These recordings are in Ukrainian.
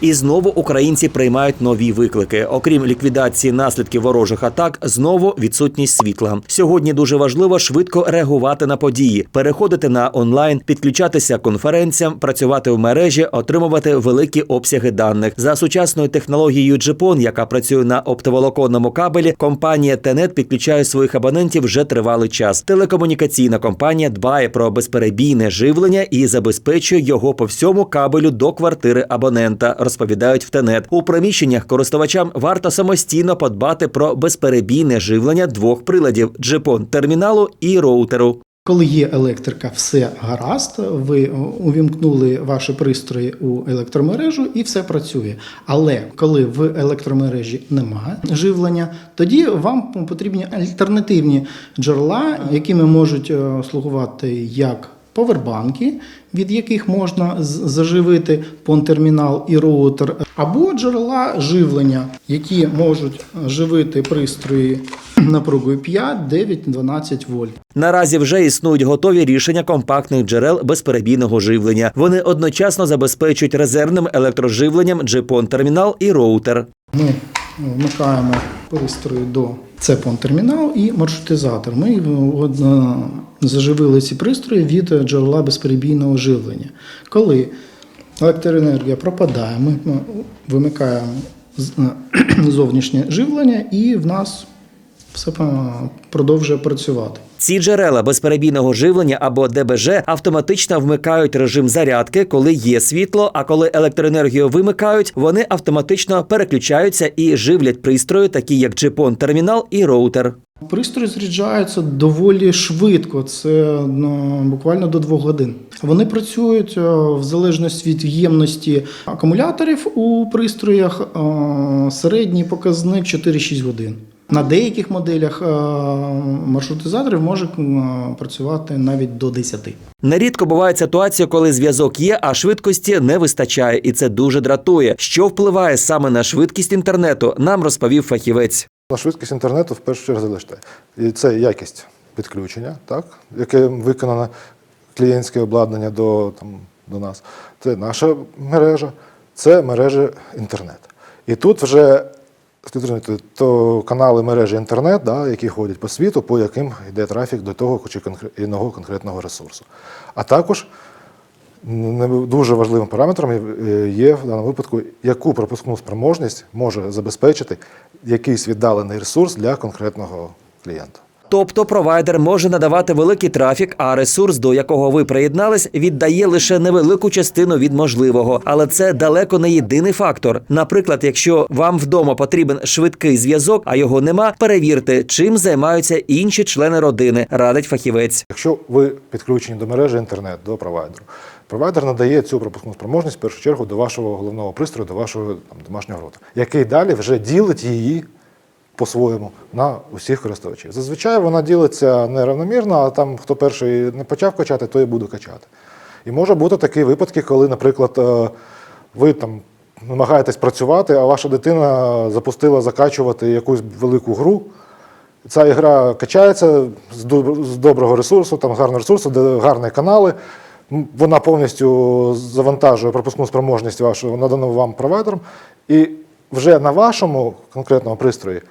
І знову українці приймають нові виклики. Окрім ліквідації наслідків ворожих атак, знову відсутність світла. Сьогодні дуже важливо швидко реагувати на події, переходити на онлайн, підключатися конференціям, працювати в мережі, отримувати великі обсяги даних за сучасною технологією GPON, яка працює на оптоволоконному кабелі. Компанія Тенет підключає своїх абонентів вже тривалий час. Телекомунікаційна компанія дбає про безперебійне живлення і забезпечує його по всьому кабелю до квартири абонента. Розповідають в Тенет. У приміщеннях користувачам варто самостійно подбати про безперебійне живлення двох приладів: GPON терміналу і роутеру. Коли є електрика, все гаразд. Ви увімкнули ваші пристрої у електромережу і все працює. Але коли в електромережі немає живлення, тоді вам потрібні альтернативні джерела, якими можуть е, слугувати як повербанки, від яких можна заживити понтермінал і роутер, або джерела живлення, які можуть живити пристрої напругою 5, 9, 12 вольт. Наразі вже існують готові рішення компактних джерел безперебійного живлення. Вони одночасно забезпечують резервним електроживленням GPON термінал і роутер. Ми вмикаємо пристрої до це термінал і маршрутизатор. Ми е, е, заживили ці пристрої від джерела безперебійного живлення. Коли електроенергія пропадає, ми вимикаємо е, зовнішнє живлення і в нас все продовжує працювати. Ці джерела безперебійного живлення або ДБЖ автоматично вмикають режим зарядки, коли є світло. А коли електроенергію вимикають, вони автоматично переключаються і живлять пристрої, такі як GPON термінал і роутер. Пристрої заряджаються доволі швидко, це ну, буквально до двох годин. Вони працюють е, в залежності від ємності акумуляторів у пристроях. е, Середній показник 4-6 годин. На деяких моделях е, маршрутизаторів може е, працювати навіть до 10. Нерідко бувають ситуації, коли зв'язок є, а швидкості не вистачає, і це дуже дратує. Що впливає саме на швидкість інтернету, нам розповів фахівець. На швидкість інтернету в першу чергу залиште. І це якість підключення, так, яке виконано клієнтське обладнання до, там, до нас. Це наша мережа, це мережа інтернет. І тут вже то канали мережі інтернет, да, які ходять по світу, по яким йде трафік до того чи іного конкретного ресурсу. А також дуже важливим параметром є- в даному випадку, яку пропускну спроможність може забезпечити якийсь віддалений ресурс для конкретного клієнта. Тобто провайдер може надавати великий трафік, а ресурс, до якого ви приєднались, віддає лише невелику частину від можливого. Але це далеко не єдиний фактор. Наприклад, якщо вам вдома потрібен швидкий зв'язок, а його нема, перевірте, чим займаються інші члени родини, радить фахівець. Якщо ви підключені до мережі інтернет, до провайдеру, провайдер надає цю пропускну спроможність в першу чергу до вашого головного пристрою, до вашого там, домашнього роутера, який далі вже ділить її по-своєму на усіх користувачів. Зазвичай вона ділиться неравномірно, а там хто перший не почав качати, той і буде качати. І може бути такі випадки, коли, наприклад, е, ви там намагаєтесь працювати, а ваша дитина запустила закачувати якусь велику гру. Ця ігра качається з доб- з доброго ресурсу, там гарного ресурсу, де гарні канали. Вона повністю завантажує пропускну спроможність вашу надану вам провайдером. І вже на вашому конкретному пристрої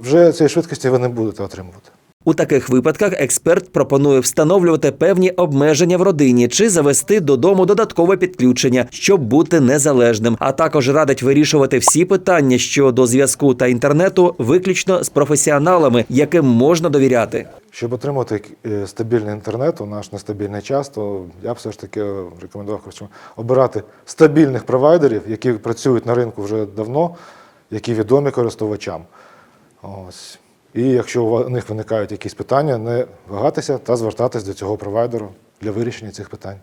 вже цієї швидкості ви не будете отримувати. У таких випадках експерт пропонує встановлювати певні обмеження в родині чи завести додому додаткове підключення, щоб бути незалежним. А також радить вирішувати всі питання щодо зв'язку та інтернету виключно з професіоналами, яким можна довіряти. Щоб отримати е, стабільний інтернет у наш нестабільний час, то я б все ж таки рекомендував обирати стабільних провайдерів, які працюють на ринку вже давно, які відомі користувачам. Ось. І якщо у них виникають якісь питання, не вагатися та звертатись до цього провайдеру для вирішення цих питань.